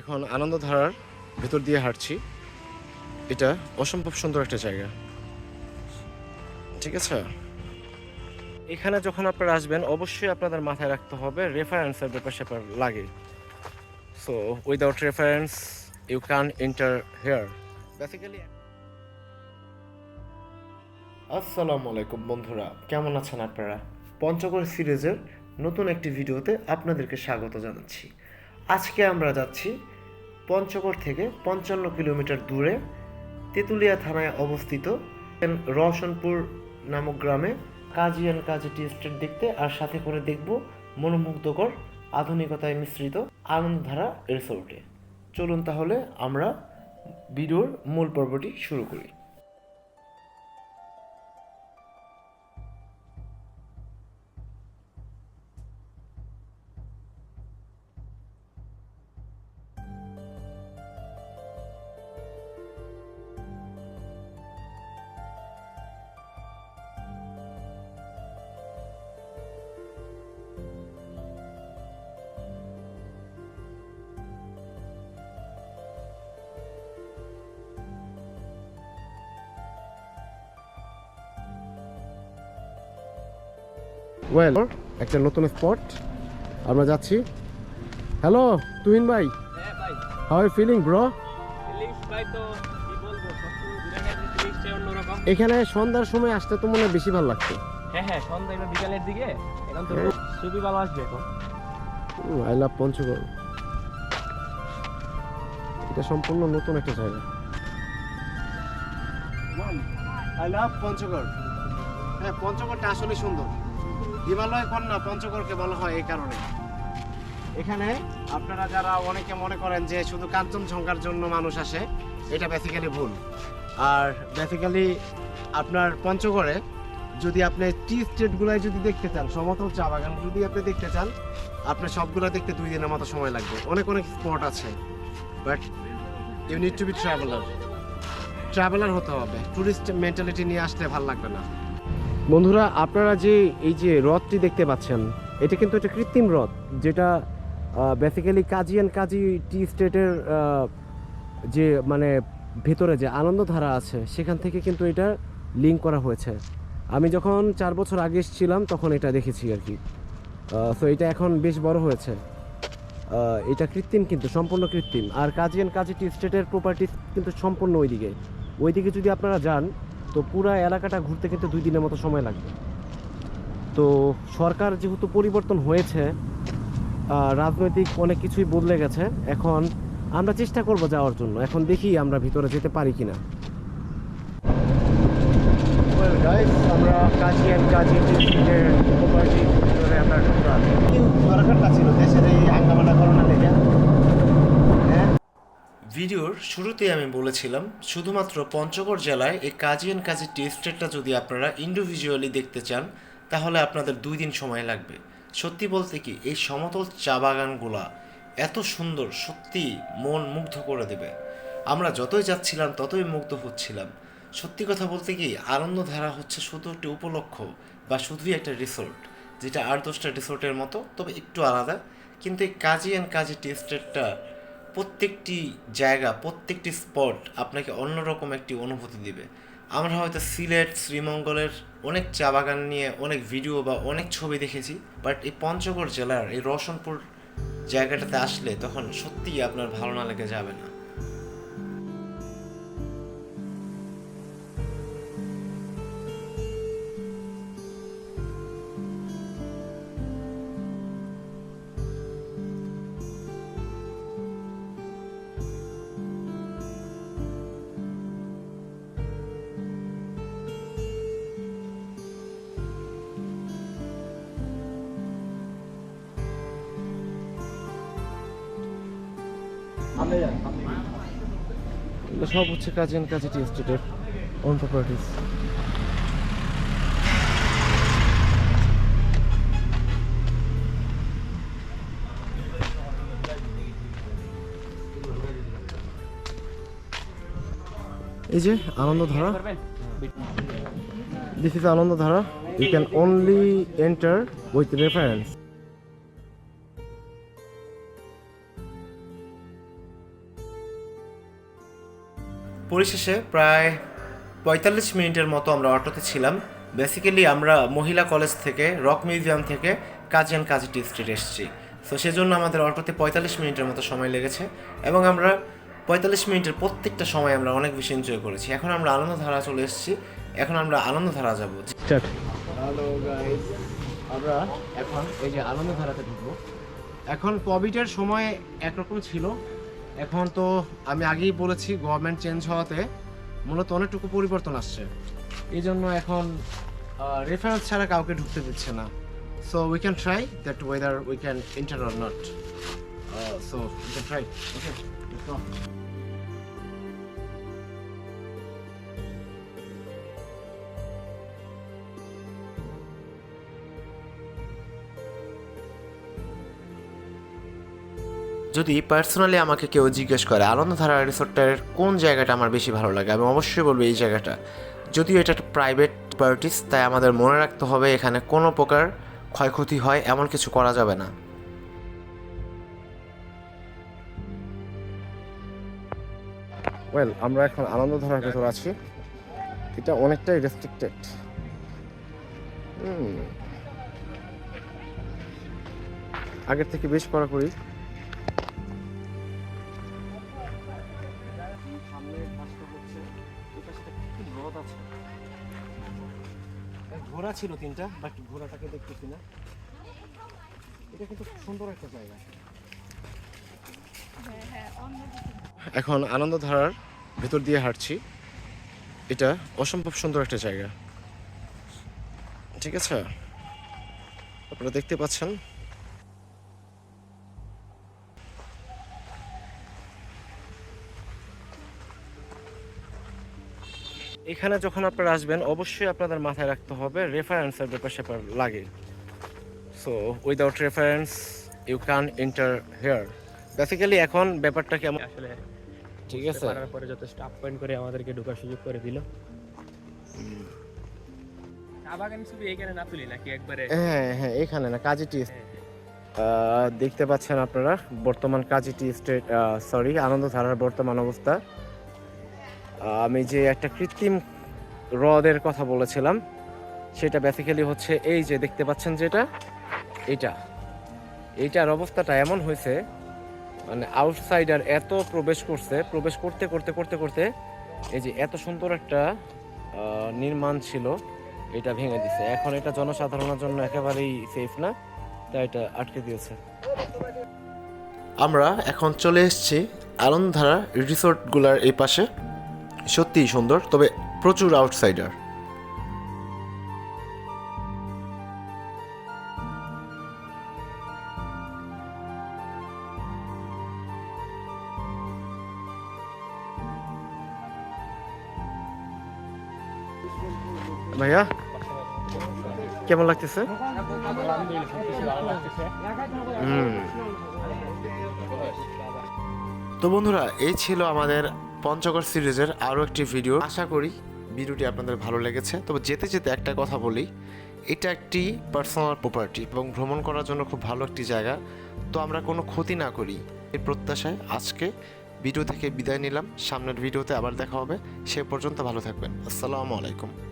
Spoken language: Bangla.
এখন আনন্দধারার ভেতর দিয়ে হাঁটছি। এটা অসম্ভব সুন্দর একটা জায়গা। ঠিক আছে? এখানে যখন আপনারা আসবেন, অবশ্যই আপনাদের মাথায় রাখতে হবে রেফারেন্সের ব্যাপার স্যাপার লাগে। So without reference you can enter here basically আসসালামু আলাইকুম বন্ধুরা, কেমন আছেন আপনারা? পঞ্চগড় সিরিজের নতুন একটি ভিডিওতে আপনাদেরকে স্বাগত জানাচ্ছি। আজকে আমরা যাচ্ছি পঞ্চগড় থেকে পঞ্চান্ন কিলোমিটার দূরে তেঁতুলিয়া থানায় অবস্থিত রওশনপুর নামক গ্রামে কাজী অ্যান্ড কাজী টি স্টেট দেখতে আর সাথে করে দেখব মনোমুগ্ধকর, আধুনিকতায় মিশ্রিত আনন্দধারা রিসোর্টে। চলুন তাহলে আমরা ভিডিওর মূল পর্বটি শুরু করি। ওয়েল একটা নতুন স্পট আমরা যাচ্ছি। হ্যালো তুহিন ভাই। হ্যাঁ ভাই। হাউ আর ফিলিং ব্রো এখানে সন্ধ্যার সময় আসতে তো মনে হয় বেশি ভালো লাগছে হ্যাঁ হ্যাঁ সন্ধ্যা এবার বিকালের দিকে। এখন তো হ্যাঁ। খুবই ভালো আসবে এখন। আই লাভ পঞ্চগড় এটা সম্পূর্ণ নতুন একটা জায়গা। আই লাভ পঞ্চগড় হ্যাঁ পঞ্চগড়টা আসলে সুন্দর। হিমালয় কন্যা পঞ্চগড়কে বলা হয় এই কারণে। এখানে আপনারা যারা অনেকে মনে করেন যে শুধু কাঞ্চনজঙ্ঘার জন্য মানুষ আসে, এটা বেসিক্যালি ভুল। আর বেসিক্যালি আপনার পঞ্চগড়ে যদি আপনি টি স্টেটগুলাই যদি দেখতে চান, সমতল চা বাগান যদি আপনি দেখতে চান আপনার সবগুলো দেখতে দুই দিনের মতো সময় লাগবে। অনেক অনেক স্পট আছে। But you need to be traveller traveller হতে হবে। ট্যুরিস্ট মেন্টালিটি নিয়ে আসলে ভালো লাগবে না। বন্ধুরা, আপনারা যে এই যে হ্রদটি দেখতে পাচ্ছেন, এটা কিন্তু একটা কৃত্রিম হ্রদ, যেটা বেসিক্যালি কাজী অ্যান্ড কাজী টি স্টেটের যে মানে ভেতরে যে আনন্দধারা আছে, সেখান থেকে কিন্তু এটা লিঙ্ক করা হয়েছে। আমি যখন চার বছর আগে এসেছিলাম, তখন এটা দেখেছি আর কি। সো এটা এখন বেশ বড় হয়েছে। এটা কৃত্রিম কিন্তু, সম্পূর্ণ কৃত্রিম। আর কাজী অ্যান্ড কাজী টি স্টেটের প্রপার্টি কিন্তু সম্পূর্ণ ওইদিকে। ওইদিকে যদি আপনারা যান তো পুরো এলাকাটা ঘুরতে কিন্তু দুই দিনের মতো সময় লাগবে। তো সরকার যেহেতু পরিবর্তন হয়েছে রাজনৈতিক অনেক কিছুই বদলে গেছে এখন আমরা চেষ্টা করব যাওয়ার জন্য। এখন দেখি আমরা ভিতরে যেতে পারি কিনা। আমরা কাজী অ্যান্ড কাজী ডিস্ট্রিক্টের প্রপার্টি ভিতরে আমরা ঢুকলাম। সরকারটা ছিল দেশের এই হাঙ্গামাটা করোনা থেকে। ভিডিওর শুরুতেই আমি বলেছিলাম, শুধুমাত্র পঞ্চগড় জেলায় এই কাজী অ্যান্ড কাজী টি স্টেটটা যদি আপনারা ইন্ডিভিজুয়ালি দেখতে চান, তাহলে আপনাদের দুই দিন সময় লাগবে। সত্যি বলতে কি, এই সমতল চা বাগানগুলা এত সুন্দর, সত্যি মন মুগ্ধ করে দেবে। আমরা যতই যাচ্ছিলাম, ততই মুগ্ধ হচ্ছিলাম। সত্যি কথা বলতে কি, আনন্দধারা হচ্ছে শুধু একটি উপলক্ষ বা শুধুই একটা রিসোর্ট যেটা আট দশটা রিসোর্টের মতো, তবে একটু আলাদা। কিন্তু এই কাজী অ্যান্ড কাজী টি স্টেটটা প্রত্যেকটি জায়গা, প্রত্যেকটি স্পট আপনাকে অন্যরকম একটি অনুভূতি দিবে। আমরা হয়তো সিলেট, শ্রীমঙ্গলের অনেক চা বাগান নিয়ে অনেক ভিডিও বা অনেক ছবি দেখেছি বাট এই পঞ্চগড় জেলার, এই রসনপুর জায়গাটাতে আসলে তখন সত্যিই আপনার ভালো না লেগে যাবে না। এগুলো সব হচ্ছে কাজী অ্যান্ড কাজী টি স্টেটের ওন প্রপার্টিস এই যে Anandadhara. This is Anandadhara. You can only enter with reference পরিশেষে প্রায় পঁয়তাল্লিশ মিনিটের মতো আমরা অটোতে ছিলাম। বেসিক্যালি আমরা মহিলা কলেজ থেকে রক মিউজিয়াম থেকে Kazi and Kazi tea street এসেছি। তো সেজন্য আমাদের অটোতে পঁয়তাল্লিশ মিনিটের মতো সময় লেগেছে এবং আমরা পঁয়তাল্লিশ মিনিটের প্রত্যেকটা সময় আমরা অনেক বেশি এনজয় করেছি। এখন আমরা আনন্দধারা চলে এসেছি। এখন আমরা আনন্দধারা যাব। হ্যালো গাইস আমরা এখন এই যে আনন্দধারাতে ঢুকবো। এখন কোভিডের সময় একরকম ছিল। এখন তো আমি আগেই বলেছি গভর্নমেন্ট চেঞ্জ হওয়াতে মূলত অনেকটুকু পরিবর্তন আসছে। এই জন্য এখন রেফারেন্স ছাড়া কাউকে ঢুকতে দিচ্ছে না। So we can try that whether we can enter or not so we can try okay যদি পার্সোনালি আমাকে কেউ জিজ্ঞেস করে আনন্দধারা রিসোর্টের কোন জায়গাটা আমার বেশি ভালো লাগে, আমি অবশ্যই বলব এই জায়গাটা। যদিও এটা একটা প্রাইভেট পার্টিস তাই আমাদের মনে রাখতে হবে এখানে কোনো প্রকার ক্ষয়ক্ষতি হয়, এমন কিছু করা যাবে না। ওয়েল আমরা এখন আনন্দধারার ভেতর আছি। এটা অনেকটাই রেস্ট্রিক্টেড আগের থেকে বেশ কড়াকড়ি। ঘোড়া ছিল তিনটা বাট ঘোড়াটাকে দেখতেছি না এটা কিন্তু সুন্দর একটা জায়গা। এখন আনন্দধারার ভেতর দিয়ে হাঁটছি। এটা অসম্ভব সুন্দর একটা জায়গা। ঠিক আছে? আপনারা দেখতে পাচ্ছেন এখানে যখন আপনারা আসবেন অবশ্যই আপনাদের মাথায় রাখতে হবে রেফারেন্সের ব্যাপার স্যাপার লাগে। So without reference you can enter here basically এখন ব্যাপারটা কেমন? আসলে ঠিক আছে। পরে যথেষ্ট পয়েন্ট করে আমাদেরকে ঢোকার সুযোগ করে দিল। হ্যাঁ হ্যাঁ এখানে না কাজী টি হ্যাঁ, দেখতে পাচ্ছেন আপনারা বর্তমান কাজী টি স্টেট সরি আনন্দধারার বর্তমান অবস্থা। আমি যে একটা কৃত্রিম হ্রদের কথা বলেছিলাম, সেটা বেসিক্যালি হচ্ছে এই যে দেখতে পাচ্ছেন যেটা, এটা। এইটার অবস্থাটা এমন হয়েছে মানে আউটসাইডার এত প্রবেশ করছে, প্রবেশ করতে করতে করতে করতে, এই যে এত সুন্দর একটা নির্মাণ ছিল, এটা ভেঙে দিছে। এখন এটা জনসাধারণের জন্য একেবারেই সেফ না, তাই এটা আটকে দিয়েছে। আমরা এখন চলে এসেছি আনন্দধারা রিসোর্টগুলোর এই পাশে। সত্যিই সুন্দর তবে প্রচুর আউটসাইডার ভাইয়া কেমন লাগতেছে? তো বন্ধুরা এই ছিল আমাদের পঞ্চগড় সিরিজের আরও একটি ভিডিও। আশা করি ভিডিওটি আপনাদের ভালো লেগেছে। তবে যেতে যেতে একটা কথা বলি, এটা একটি পার্সোনাল প্রপার্টি এবং ভ্রমণ করার জন্য খুব ভালো একটি জায়গা। তো আমরা কোনো ক্ষতি না করি। এই প্রত্যাশায় আজকে ভিডিও থেকে বিদায় নিলাম। সামনের ভিডিওতে আবার দেখা হবে। সে পর্যন্ত ভালো থাকবেন। আসসালামু আলাইকুম।